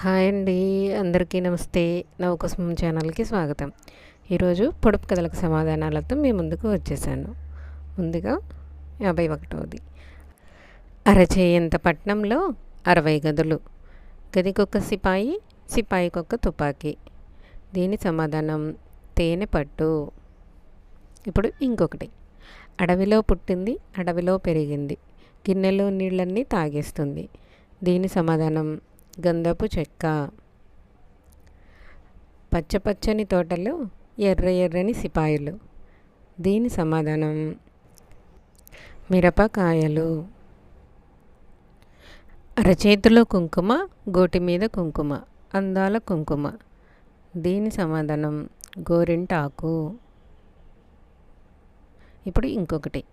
Hi అండి. అందరికీ నమస్తే. నవకుసుమం ఛానల్కి స్వాగతం. ఈరోజు పొడుపు కథలకు సమాధానాలతో మీ ముందుకు వచ్చేసాను. ముందుగా యాభై ఒకటవది అరచేయంత పట్నంలో అరవై గదులు. గదికొక సిపాయి సిపాయికొక తుపాకీ. దీని సమాధానం తేనె పట్టు. ఇప్పుడు ఇంకొకటి. అడవిలో పుట్టింది అడవిలో పెరిగింది. గిన్నెలో నీళ్ళన్నీ తాగేస్తుంది. దీని సమాధానం గంధపు చెక్క. పచ్చపచ్చని తోటలు ఎర్ర ఎర్రని సిపాయిలు. దీని సమాధానం. మిరపకాయలు అరచేతిలో కుంకుమ గోటి మీద కుంకుమ అందాల కుంకుమ. దీని సమాధానం. గోరింటాకు. ఇప్పుడు ఇంకొకటి.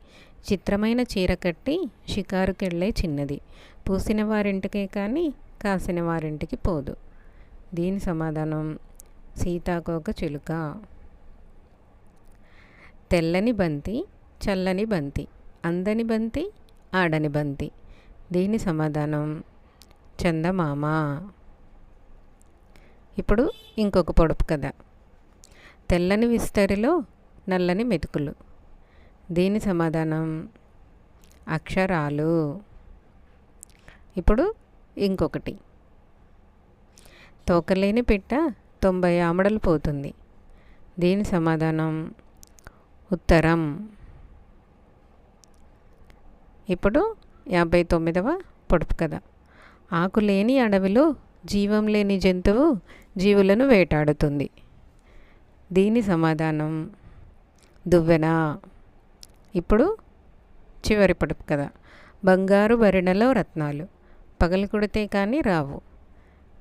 చిత్రమైన చీర కట్టి షికారుకెళ్ళే చిన్నది. పూసిన వారింటికే కానీ కాసిన వారింటికి పోదు. దీని సమాధానం సీతాకోక చిలుక. తెల్లని బంతి చల్లని బంతి అందని బంతి ఆడని బంతి. దీని సమాధానం చందమామ. ఇప్పుడు ఇంకొక పొడుపు కథ. తెల్లని విస్తరిలో నల్లని మెతుకులు. దీని సమాధానం అక్షరాలు. ఇప్పుడు ఇంకొకటి. తోకలేని పిట్ట తొంభై ఆమడలు పోతుంది. దీని సమాధానం ఉత్తరం. ఇప్పుడు యాభై తొమ్మిదవ పొడుపు కథ. ఆకు లేని అడవిలో జీవం లేని జంతువు జీవులను వేటాడుతుంది. దీని సమాధానం దువ్వెన. ఇప్పుడు చివరి పొడుపు కథ. బంగారు భరిణలో రత్నాలు. పగలు కొడితే కానీ రావు.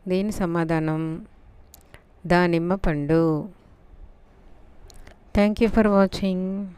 దీని సమాధానం? దానిమ్మ పండు. Thank you for watching